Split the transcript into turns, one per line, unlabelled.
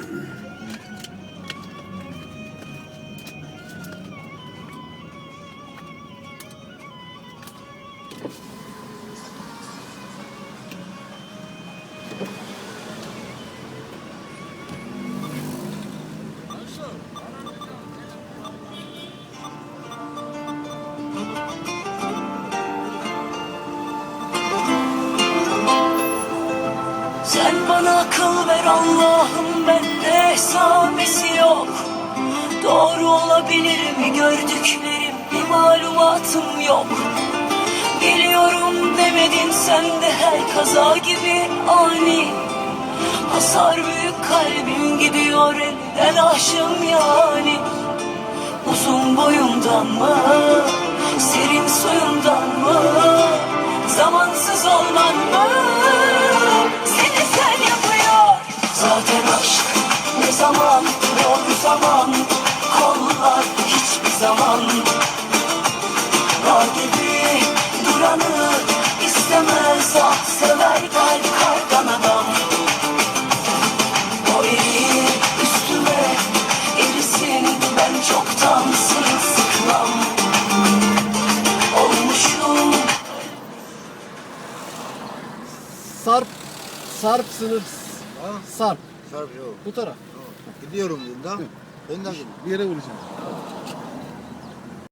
Thank you. Akıl ver Allah'ım bende esamesi yok. Doğru olabilir mi? Gördüklerim bir malumatım yok. Geliyorum demedin sen de her kaza gibi ani. Hasar büyük kalbim gidiyor elden aşım yani. Uzun boyundan mı, serin suyundan mı? Zamansız olman mı, Zaten aşk ne zaman, doğru zaman Kollar hiçbir zaman. Dağ gibi duranı istemez ah sever kalp kardan adam. O erir üstüme erisin ben çoktan sırılsıklam. Olmuşum.
Sarp, Sarp sınıf,
Ha?
Sarp.
Sarp yok.
Bu taraf.
Gidiyorum bunda. Ben de gidiyorum.
Bir yere vuracağım.